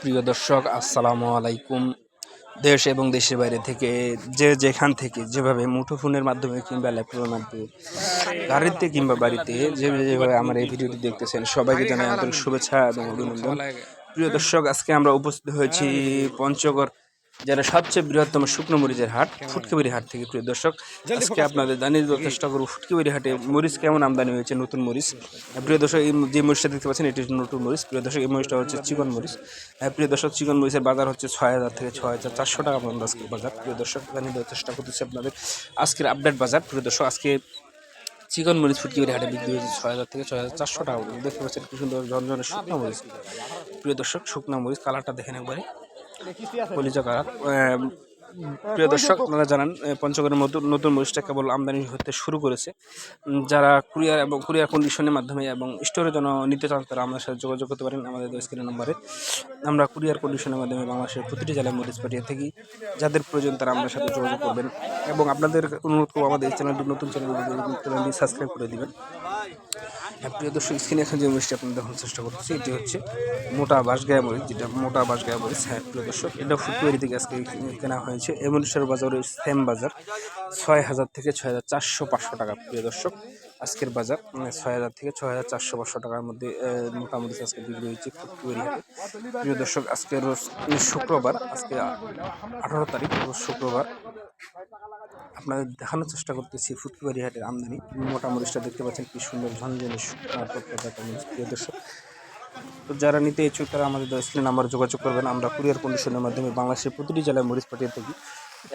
প্রিয় দর্শক, আসসালামু আলাইকুম। দেশ এবং দেশের বাইরে থেকে যে যেখান থেকে যেভাবে মুঠোফোনের মাধ্যমে কিংবা ল্যাপটপের মাধ্যমে গাড়িতে কিংবা বাড়িতে যে যেভাবে আমার এই ভিডিওটি দেখতেছেন, সবাইকে জানাই আন্তরিক শুভেচ্ছা এবং অভিনন্দন। প্রিয় দর্শক, আজকে আমরা উপস্থিত হয়েছি পঞ্চগড় যারা সবচেয়ে বৃহত্তম শুকনো মরিচের হাট ফুটকিবাড়ি হাট থেকে প্রিয় দর্শক। আজকে আপনাদের জানিয়ে দেওয়ার চেষ্টা করব ফুটকিবাড়ি হাটে মরিচ কেমন আমদানি হয়েছে নতুন মরিচ? প্রিয় দর্শক এই যে মরিচটা দেখতে পাচ্ছেন এটি নতুন মরিচ। প্রিয় দর্শক এই মরিচটা হচ্ছে চিকন মরিচ। আহ, প্রিয় দর্শক চিকন মরিচের বাজার হচ্ছে ছয় হাজার থেকে ছয় হাজার চারশো টাকা পর্যন্ত আজকের বাজার। প্রিয় দর্শক জানিয়ে দেওয়ার চেষ্টা করতেছি আপনাদের আজকের আপডেট বাজার। প্রিয় দর্শক আজকে চিকন মরিচ ফুটকিবাড়ি হাটে বিক্রি হয়েছে ছয় হাজার থেকে ছয় হাজার চারশো টাকা দেখতে পাচ্ছেন কি সুন্দর ঝনঝনে শুকনো মরিচ। প্রিয় দর্শক শুকনো মরিচ কালারটা দেখেন একবারে। কলিজা আহ, প্রিয় দর্শক আপনারা জানান পঞ্চগড়ের নতুন নতুন মরিচটা কেবল আমদানি হতে শুরু করেছে। যারা কুরিয়ার এবং কুরিয়ার কন্ডিশনের মাধ্যমে এবং স্টোরের জন্য নিতে চান তারা আমাদের সাথে যোগাযোগ করতে পারেন। আমাদের স্ক্রিনের নম্বরে আমরা কুরিয়ার কন্ডিশনের মাধ্যমে বাংলাদেশের প্রতিটি জেলায় মরিচ পাঠিয়ে থাকি। যাদের প্রয়োজন তারা আমাদের সাথে যোগাযোগ করবেন। এবং আপনাদের অনুরোধ করব আমাদের চ্যানেলটি নতুন চ্যানেল চ্যানেলটি সাবস্ক্রাইব করে দিবেন। প্রিয় দর্শক স্ক্রিনে এখন যে মরিচটি আপনি দেখানোর চেষ্টা করতেছি, এটি হচ্ছে মোটা বাঁশগায়া মরিচ, যেটা মোটা বাঁশগায়া মরিচ। হ্যাঁ প্রিয় দর্শক, এটা ফুটকুয়ারি থেকে আজকে কেনা হয়েছে। এই বাজারের সেম বাজার, ছয় হাজার থেকে ছয় হাজার চারশো পাঁচশো টাকা, প্রিয় দর্শক। আজকের বাজার ছয় হাজার থেকে ছয় হাজার চারশো পাঁচশো টাকার মধ্যে আহ, মোটা মরিচ আজকে বিক্রি হয়েছে ফুটকুয়ারি হাটে প্রিয় দর্শক আজকে রোজ শুক্রবার আজকে আঠারো তারিখ রোজ শুক্রবার আপনাদের দেখানোর চেষ্টা করতেছি ফুটকিবাড়ি হাটের আমদানি। মোটা মরিচটা দেখতে পাচ্ছেন কি সুন্দর ঝনঝনে প্রিয় দর্শক। তো যারা নিতে ইচ্ছুক তারা আমাদের স্ক্রিন নাম্বার যোগাযোগ করবেন। আমরা কুরিয়ার কন্ডিশনের মাধ্যমে বাংলাদেশের প্রতিটি জেলায় মরিচ পাঠিয়ে থাকি।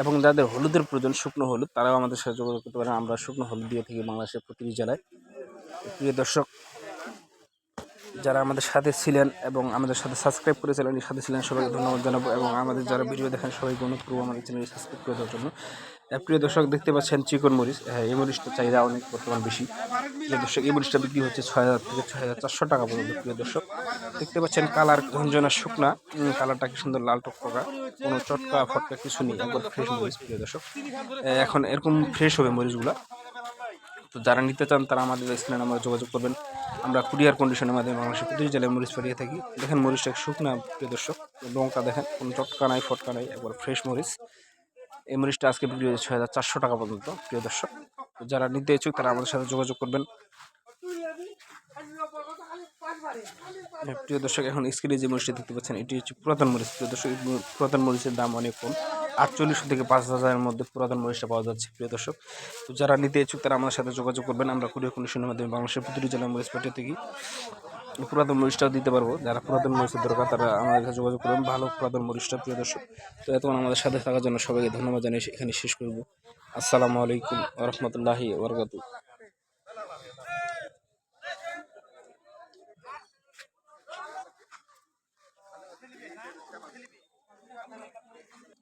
এবং যাদের হলুদের প্রয়োজন, শুকনো হলুদ, তারাও আমাদের সাথে যোগাযোগ করতে পারেন। আমরা শুকনো হলুদ দিয়ে থাকি বাংলাদেশের প্রতিটি জেলায়। প্রিয় দর্শক, যারা আমাদের সাথে ছিলেন এবং আমাদের সাথে সাবস্ক্রাইব করেছিলেন সাথে ছিলেন সবাইকে ধন্যবাদ জানাব এবং আমাদের যারা ভিডিও দেখেন, সবাইকে অনুরোধ আমাদের চ্যানেলটি সাবস্ক্রাইব করে দেওয়ার জন্য। প্রিয় দর্শক, দেখতে পাচ্ছেন চিকন মরিচ। হ্যাঁ এই মরিচটা চাহিদা অনেক বর্তমান বেশি। প্রিয় দর্শক, এই মরিচটা বিক্রি হচ্ছে ছয় হাজার থেকে ছয় হাজার চারশো টাকা পর্যন্ত, প্রিয় দর্শক। দেখতে পাচ্ছেন কালার ঝঞ্ঝনা শুকনা। কালারটা কি সুন্দর লাল টকটকা। কোনো চটকা ফটকা কিছু নেই একবার ফ্রেশ মরিচ, প্রিয় দর্শক। এখন এরকম ফ্রেশ হবে মরিচগুলা। তো যারা নিতে চান, তারা আমাদের স্ক্রিনে নাম্বার যোগাযোগ করবেন। আমরা কুরিয়ার কন্ডিশনের মাধ্যমে বাংলাদেশের প্রতিটি জেলায় মরিচ পাঠিয়ে থাকি। দেখেন মরিচটা শুকনা, প্রিয় দর্শক। লঙ্কা দেখেন, কোনো চটকা নাই, ফটকা নাই, একবার ফ্রেশ মরিচ। এই মরিচটা আজকে বিক্রি হয়েছে ছয় হাজার চারশো টাকা পর্যন্ত প্রিয় দর্শক। যারা নিতে ইচ্ছুক তারা আমাদের সাথে যোগাযোগ করবেন। হ্যাঁ, প্রিয় দর্শক এখন স্ক্রিনে যে মরিচটা দেখতে পাচ্ছেন এটি হচ্ছে পুরাতন মরিচ প্রিয় দর্শক পুরাতন মরিচের দাম অনেক কম আটচল্লিশশো থেকে পাঁচ হাজারের মধ্যে পুরাতন মরিচটা পাওয়া যাচ্ছে প্রিয় দর্শক। তো যারা নিতে ইচ্ছুক তারা আমাদের সাথে যোগাযোগ করবেন। আমরা কুরিয়ার কন্ডিশনের মাধ্যমে বাংলাদেশের প্রতিটি জেলায় মরিচ পাঠিয়ে থাকি পুরাতন মরিচটাও দিতে পারব। যারা পুরাতন মরিচের দরকার, তারা আমাদের কাছে যোগাযোগ করবেন ভালো পুরাতন মরিচটা, প্রিয় দর্শক। তো এতক্ষণ আমাদের সাথে থাকার জন্য সবাইকে ধন্যবাদ জানিয়ে এখানে শেষ করব। আসসালামু আলাইকুম রহমতুল্লাহি